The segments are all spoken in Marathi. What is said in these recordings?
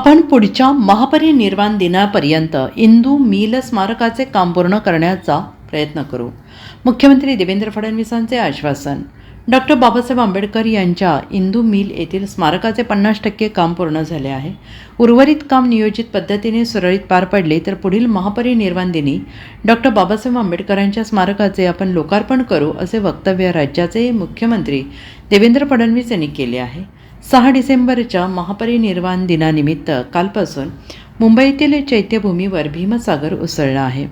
आपण पुढच्या महापरिनिर्वाण दिनापर्यंत इंदू मिल स्मारकाचे काम पूर्ण करण्याचा प्रयत्न करू. मुख्यमंत्री देवेंद्र फडणवीसांचे आश्वासन. डॉक्टर बाबासाहेब आंबेडकर यांच्या इंदू मिल येथील स्मारकाचे पन्नास टक्के काम पूर्ण झाले आहे. उर्वरित काम नियोजित पद्धतीने सुरळीत पार पडले तर पुढील महापरिनिर्वाण दिनी डॉक्टर बाबासाहेब आंबेडकरांच्या स्मारकाचे आपण लोकार्पण करू असे वक्तव्य राज्याचे मुख्यमंत्री देवेंद्र फडणवीस यांनी केले आहे. सहा डिसेंबरच्या महापरिनिर्वाण दिनानिमित्त कालपासून मुंबईतील चैत्यभूमीवर भीमसागर उसळला आहे.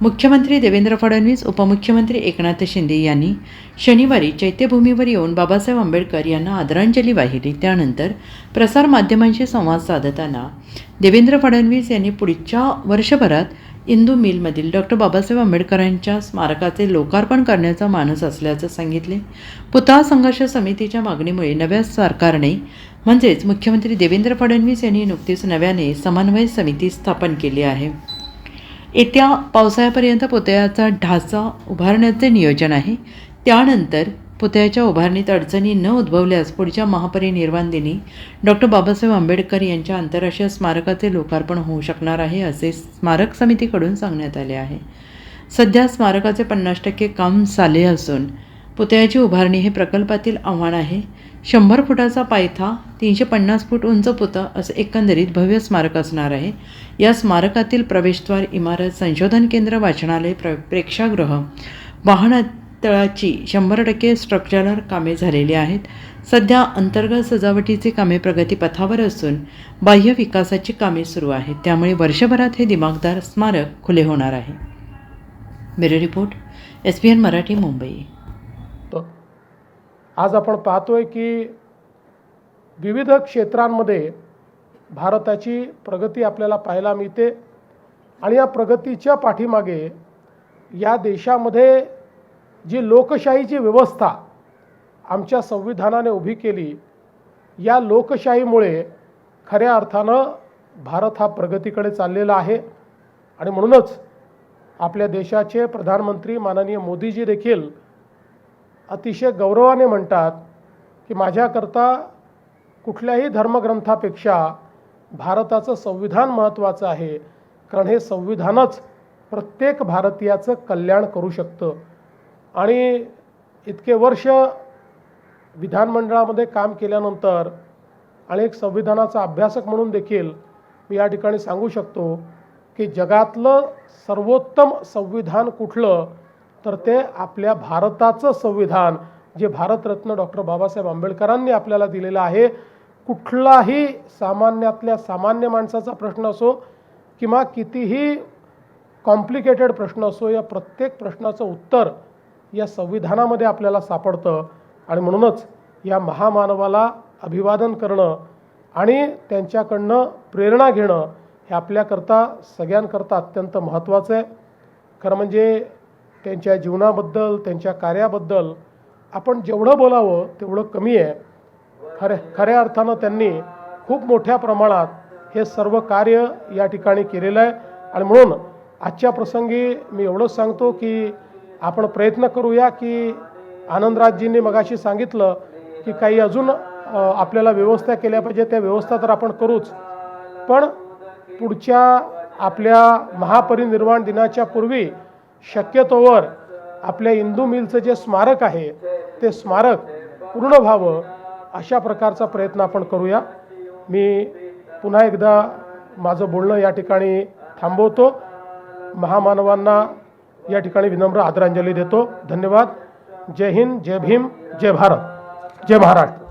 मुख्यमंत्री देवेंद्र फडणवीस उपमुख्यमंत्री एकनाथ शिंदे यांनी शनिवारी चैत्यभूमीवर येऊन बाबासाहेब आंबेडकर यांना आदरांजली वाहिली. त्यानंतर प्रसारमाध्यमांशी संवाद साधताना देवेंद्र फडणवीस यांनी पुढच्या वर्षभरात इंदू मिलमधील डॉक्टर बाबासाहेब आंबेडकरांच्या स्मारकाचे लोकार्पण करण्याचा मानस असल्याचं सांगितले. पुतळा संघर्ष समितीच्या मागणीमुळे नव्या सरकारने म्हणजेच मुख्यमंत्री देवेंद्र फडणवीस यांनी नुकतीच नव्याने समन्वय समिती स्थापन केली आहे. येत्या पावसाळ्यापर्यंत पुतळ्याचा ढाचा उभारण्याचे नियोजन आहे. त्यानंतर पुतळ्याच्या उभारणीत अडचणी न उद्भवल्यास पुढच्या महापरिनिर्वाण दिनी डॉक्टर बाबासाहेब आंबेडकर यांच्या आंतरराष्ट्रीय स्मारकाचे लोकार्पण होऊ शकणार आहे असे स्मारक समितीकडून सांगण्यात आले आहे. सध्या स्मारकाचे पन्नास टक्के काम झाले असून पुतळ्याची उभारणी हे प्रकल्पातील आव्हान आहे. शंभर फुटाचा पायथा तीनशे पन्नास फूट उंच पुतळा असं एकंदरीत भव्य स्मारक असणार आहे. या स्मारकातील प्रवेशद्वार इमारत संशोधन केंद्र वाचनालय प्र प्रेक्षागृह तळाची शंभर टक्के स्ट्रक्चरल कामे झालेली आहेत. सध्या अंतर्गत सजावटीची कामे प्रगतीपथावर असून बाह्य विकासाची कामे सुरू आहेत. त्यामुळे वर्षभरात हे दिमागदार स्मारक खुले होणार आहे. Bureau report S P N Marathi Mumbai. आज आपण पाहतोय की विविध क्षेत्रांमध्ये भारताची प्रगती आपल्याला पाहायला मिळते. आणि या प्रगतीच्या पाठीमागे या देशामध्ये जी लोकशाहीची व्यवस्था आमच्या संविधानाने उभी केली या लोकशाहीमुळे खऱ्या अर्थानं भारत हा प्रगतीकडे चाललेला आहे. आणि म्हणूनच आपल्या देशाचे प्रधानमंत्री माननीय मोदीजी देखील अतिशय गौरवाने म्हणतात की माझ्याकरता कुठल्याही धर्मग्रंथापेक्षा भारताचं संविधान महत्त्वाचं आहे. कारण हे संविधानच प्रत्येक भारतीयाचं कल्याण करू शकतं. आणि इतके वर्ष विधानमंडळामध्ये काम केल्यानंतर आणि एक संविधानाचा अभ्यासक म्हणून देखील मी या ठिकाणी सांगू शकतो की जगातलं सर्वोत्तम संविधान कुठलं तर ते आपल्या भारताचं संविधान जे भारतरत्न डॉक्टर बाबासाहेब आंबेडकरांनी आपल्याला दिलेलं आहे. कुठलाही सामान्यातल्या सामान्य माणसाचा प्रश्न असो किंवा कितीही कॉम्प्लिकेटेड प्रश्न असो या प्रत्येक प्रश्नाचं उत्तर या संविधानामध्ये आपल्याला सापडतं. आणि म्हणूनच या महामानवाला अभिवादन करणं आणि त्यांच्याकडनं प्रेरणा घेणं हे आपल्याकरता सगळ्यांकरता अत्यंत महत्त्वाचं आहे. खरं म्हणजे त्यांच्या जीवनाबद्दल त्यांच्या कार्याबद्दल आपण जेवढं बोलावं तेवढं कमी आहे. खऱ्या खऱ्या अर्थानं त्यांनी खूप मोठ्या प्रमाणात हे सर्व कार्य या ठिकाणी केलेलं आहे. आणि म्हणून आजच्या प्रसंगी मी एवढंच सांगतो की आपण प्रयत्न करूया की आनंदराजजींनी मगाशी सांगितलं की काही अजून आपल्याला व्यवस्था केल्या पाहिजे त्या व्यवस्था तर आपण करूच. पण पुढच्या आपल्या महापरिनिर्वाण दिनाच्या पूर्वी शक्यतोवर आपल्या इंदू मिलचं जे स्मारक आहे ते स्मारक पूर्ण व्हावं अशा प्रकारचा प्रयत्न आपण करूया. मी पुन्हा एकदा माझं बोलणं या ठिकाणी थांबवतो. महामानवांना या ठिकाणी विनम्र आदरांजली देतो. धन्यवाद. जय हिंद जय भीम जय भारत. जय महाराष्ट्र.